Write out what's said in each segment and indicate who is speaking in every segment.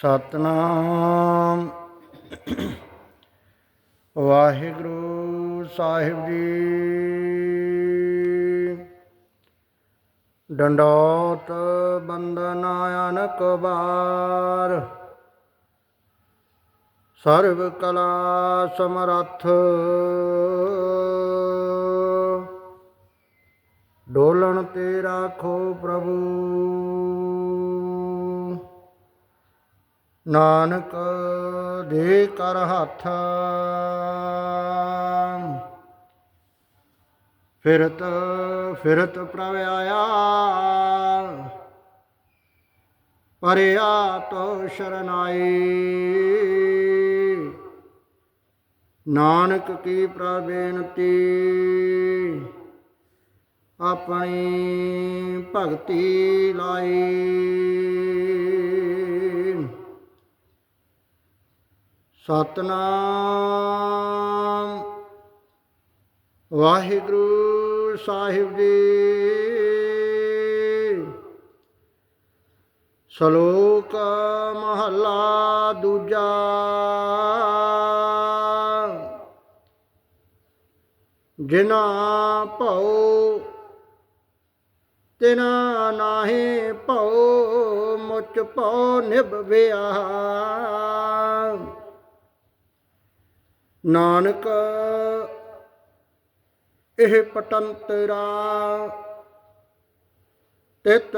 Speaker 1: ਸਤਨਾਮ। ਵਾਹਿਗੁਰੂ ਸਾਹਿਬ ਜੀ। ਡੰਡੋਤ ਬੰਦਨ ਅਨਕ ਬਾਰ ਸਰਬ ਕਲਾ ਸਮਰੱਥ। ਡੋਲਣ ਤੇ ਰਾਖੋ ਪ੍ਰਭੂ। ਨਾਨਕ ਦੇ ਕਰ ਹੱਥ। ਫਿਰਤ ਫਿਰਤ ਪ੍ਰਭ ਆਇਆ। ਪਰਿਆ ਤੋ ਸ਼ਰਨਾਈ। ਨਾਨਕ ਕੀ ਪ੍ਰਬੇਨਤੀ ਆਪਣੀ ਭਗਤੀ ਲਾਈ। ਸਤਨਾਮ। ਵਾਹਿਗੁਰੂ ਸਾਹਿਬ ਜੀ। ਸ਼ਲੋਕ ਮਹੱਲਾ ਦੂਜਾ। ਜਿਨਾ ਭਉ ਤਿਨਾ ਨਾਹੀ ਭਉ, ਮੁਚ ਭਉ ਨਿਭਵਿਆ ਨਾਨਕ, ਇਹ ਪਟੰਤਰਾ ਤਿਤ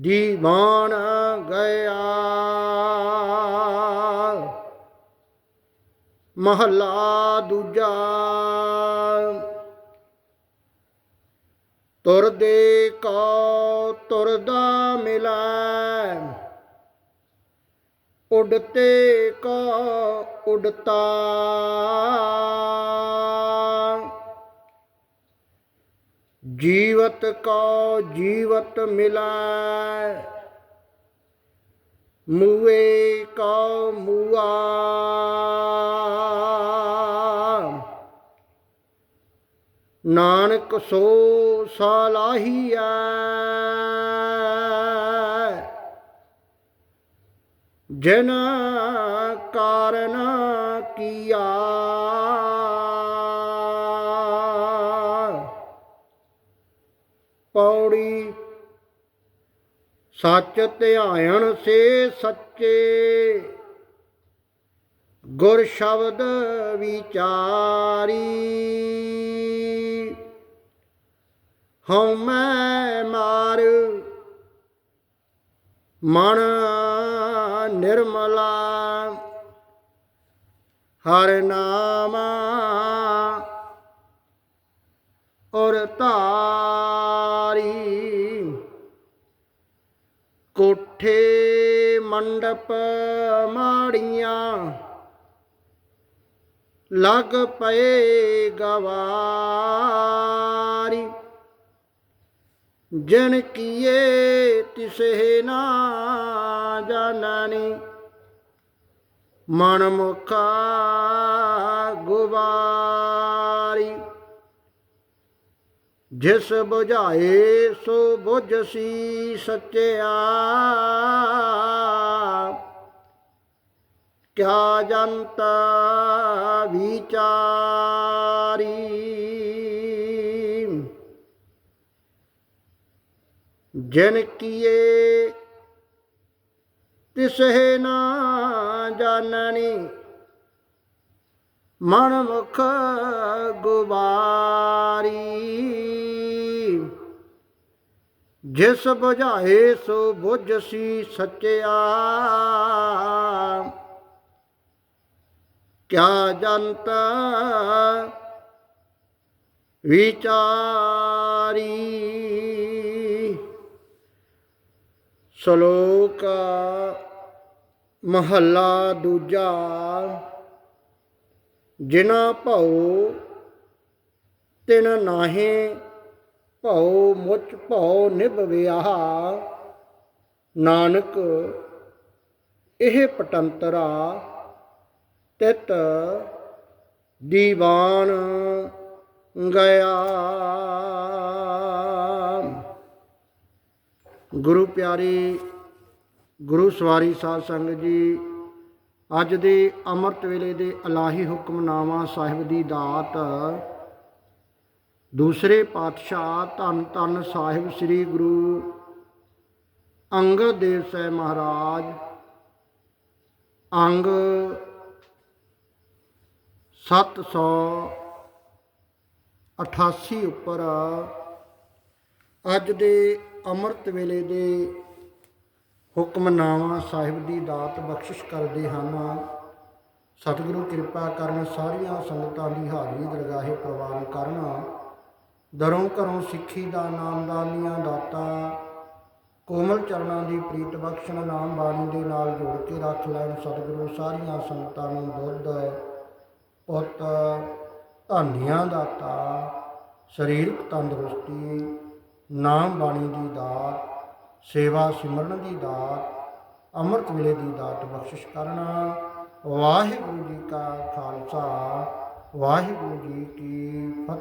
Speaker 1: ਦੀਵਾਨ ਗਿਆ। ਮਹੱਲਾ ਦੂਜਾ, ਤੁਰ ਦੇ ਕੋ ਤੁਰਦਾ ਮਿਲਾ। ਉਡਤੇ ਕੋ ਉਡਤਾ ਜੀਵਤ ਕੋ ਜੀਵਤ ਮਿਲੈ ਮੂਏ ਕੋ ਮੂਆ। ਨਾਨਕ ਸੋ ਸਲਾਹੀਐ ਜਿਨ ਕਾਰਨ ਕੀਆ? ਪੌੜੀ ਸੱਚ ਧਿਆਇਣ ਸੇ ਸੱਚੇ, ਗੁਰ ਸ਼ਬਦ ਵਿਚਾਰੀ। ਹਉ ਮੈਂ ਮਾਰ, ਮਨ ਨਿਰਮਲਾ। ਹਰ ਨਾਮਾ ਔਰ ਧਾਰੀ ਕੋਠੇ ਮੰਡਪ ਮਾੜੀਆਂ ਲਗ ਪਏ ਗਵਾਰੀ। ਜਨ ਕੀਏ ਤਿਸੇ ਨਾ ਜਾਣਨੀ। ਮਨ ਮੁਖਾ ਗੁਬਾਰੀ ਜਿਸ 부ਝਾਏ ਸੋ 부ਝਸੀ ਸੱਚਿਆ। ਕਿਆ ਜੰਤ ਵਿਚਾਰੀ। ਜਨ ਕੀਏ ਤਿਸਹਿ ਨਾ ਜਾਣਨੀ। ਮਨ ਮੁਖ ਗੁਬਾਰੀ। ਜਿਸ 부ਝਾਏ ਸੋ 부ਝਸੀ ਸੱਚਿਆ। ਕਿਆ ਜੰਤ ਵਿਚਾਰੀ। ਸ਼ਲੋਕ ਮਹੱਲਾ ਦੂਜਾ। ਜਿਨਾ ਭਉ ਤਿਨ ਨਾਹੀ, ਭਉ ਮੁਚ ਭਉ ਨਿਭਵਿਆ ਨਾਨਕ, ਇਹ ਪਟੰਤਰਾ ਤਿਤ ਦੀਵਾਨ ਗਿਆ ਗੁਰੂ ਪਿਆਰੇ ਗੁਰੂ ਸਵਾਰੀ ਸਾਧ ਸੰਗਤ ਜੀ, ਅੱਜ ਦੇ ਅੰਮ੍ਰਿਤ ਵੇਲੇ ਦੇ ਅਲਾਹੀ ਹੁਕਮਨਾਮਾ ਸਾਹਿਬ ਦੀ ਦਾਤ, ਦੂਸਰੇ ਪਾਤਸ਼ਾਹ ਧੰਨ ਧੰਨ ਸਾਹਿਬ ਸ੍ਰੀ ਗੁਰੂ ਅੰਗਦ ਦੇਵ ਸਾਹਿਬ ਮਹਾਰਾਜ, ਅੰਗ 788 ਉੱਪਰ ਅੱਜ ਦੇ ਅੰਮ੍ਰਿਤ ਵੇਲੇ ਦੇ ਹੁਕਮਨਾਮਾ ਸਾਹਿਬ ਦੀ ਦਾਤ ਬਖਸ਼ਿਸ਼ ਕਰਦੇ ਹਨ ਸਤਿਗੁਰੂ ਕਿਰਪਾ ਕਰਨ ਸਾਰੀਆਂ ਸੰਗਤਾਂ ਦੀ ਹਾਜ਼ਰੀ ਦਰਗਾਹੇ ਪ੍ਰਵਾਨ ਕਰਨ। ਦਰੋਂ ਘਰੋਂ ਸਿੱਖੀ ਦਾ ਨਾਮਦਾਨੀਆਂ ਦਾਤਾ। ਕੋਮਲ ਚਰਨਾਂ ਦੀ ਪ੍ਰੀਤ ਬਖਸ਼ਣ ਨਾਮ ਬਾਣੀ ਦੇ ਨਾਲ ਜੋੜ ਕੇ ਰੱਖ ਲੈਣ ਸਤਿਗੁਰੂ ਸਾਰੀਆਂ ਸੰਗਤਾਂ ਨੂੰ ਬੁੱਧ, ਪੁੱਤ, ਧਾਨੀਆਂ ਦਾਤਾ। ਸਰੀਰਕ ਤੰਦਰੁਸਤੀ, ਨਾਮ ਬਾਣੀ ਦੀ ਦਾਤ। ਸੇਵਾ ਸਿਮਰਨ ਦੀ ਦਾਤ, ਅੰਮ੍ਰਿਤ ਵੇਲੇ ਦੀ ਦਾਤ ਬਖਸ਼ਿਸ਼ ਕਰਨਾ। ਵਾਹਿਗੁਰੂ ਜੀ ਕਾ ਖਾਲਸਾ, ਵਾਹਿਗੁਰੂ ਜੀ ਕੀ ਫਤਿਹ।